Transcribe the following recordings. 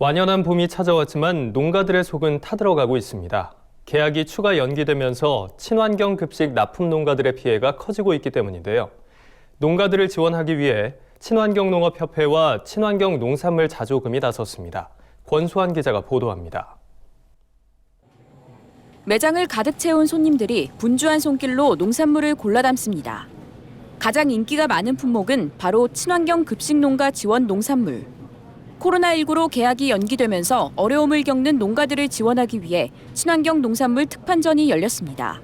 완연한 봄이 찾아왔지만 농가들의 속은 타들어가고 있습니다. 계약이 추가 연기되면서 친환경 급식 납품 농가들의 피해가 커지고 있기 때문인데요. 농가들을 지원하기 위해 친환경 농업협회와 친환경 농산물 자조금이 나섰습니다. 권수환 기자가 보도합니다. 매장을 가득 채운 손님들이 분주한 손길로 농산물을 골라 담습니다. 가장 인기가 많은 품목은 바로 친환경 급식 농가 지원 농산물. 코로나19로 계약이 연기되면서 어려움을 겪는 농가들을 지원하기 위해 친환경 농산물 특판전이 열렸습니다.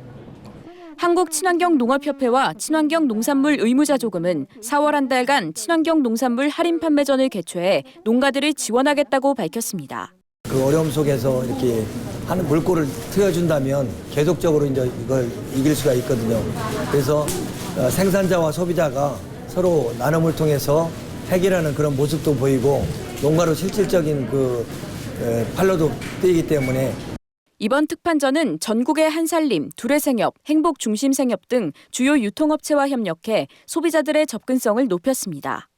한국친환경농업협회와 친환경 농산물 의무자조금은 4월 한 달간 친환경 농산물 할인 판매전을 개최해 농가들을 지원하겠다고 밝혔습니다. 그 어려움 속에서 이렇게 하는 물꼬를 트여준다면 계속적으로 이제 이걸 이길 수가 있거든요. 그래서 어, 생산자와 소비자가 서로 나눔을 통해서 해결하는 그런 모습도 보이고 농가로 실질적인 그 에, 팔로도 뛰기 때문에 이번 특판전은 전국의 한살림, 두레생협, 행복중심생협 등 주요 유통업체와 협력해 소비자들의 접근성을 높였습니다.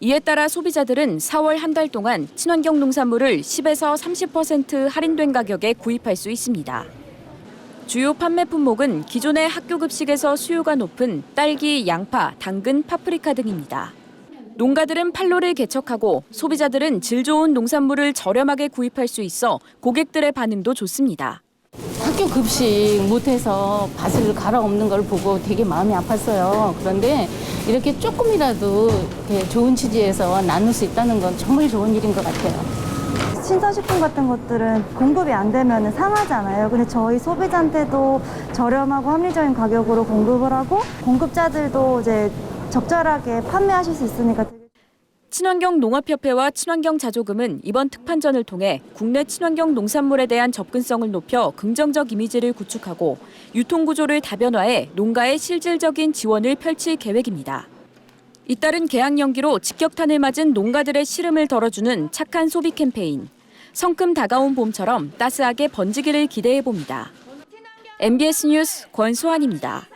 이에 따라 소비자들은 4월 한 달 동안 친환경 농산물을 10에서 30% 할인된 가격에 구입할 수 있습니다. 주요 판매 품목은 기존의 학교 급식에서 수요가 높은 딸기, 양파, 당근, 파프리카 등입니다. 농가들은 판로를 개척하고 소비자들은 질 좋은 농산물을 저렴하게 구입할 수 있어 고객들의 반응도 좋습니다. 학교 급식 못해서 밭을 갈아엎는 걸 보고 되게 마음이 아팠어요. 그런데 이렇게 조금이라도 이렇게 좋은 취지에서 나눌 수 있다는 건 정말 좋은 일인 것 같아요. 신선식품 같은 것들은 공급이 안 되면 상하잖아요. 근데 저희 소비자한테도 저렴하고 합리적인 가격으로 공급을 하고 공급자들도 이제 적절하게 판매하실 수 있으니까 친환경 농업협회와 친환경 자조금은 이번 특판전을 통해 국내 친환경 농산물에 대한 접근성을 높여 긍정적 이미지를 구축하고 유통 구조를 다변화해 농가의 실질적인 지원을 펼칠 계획입니다. 잇따른 계약 연기로 직격탄을 맞은 농가들의 시름을 덜어주는 착한 소비 캠페인. 성큼 다가온 봄처럼 따스하게 번지기를 기대해 봅니다. MBS 뉴스 권수환입니다.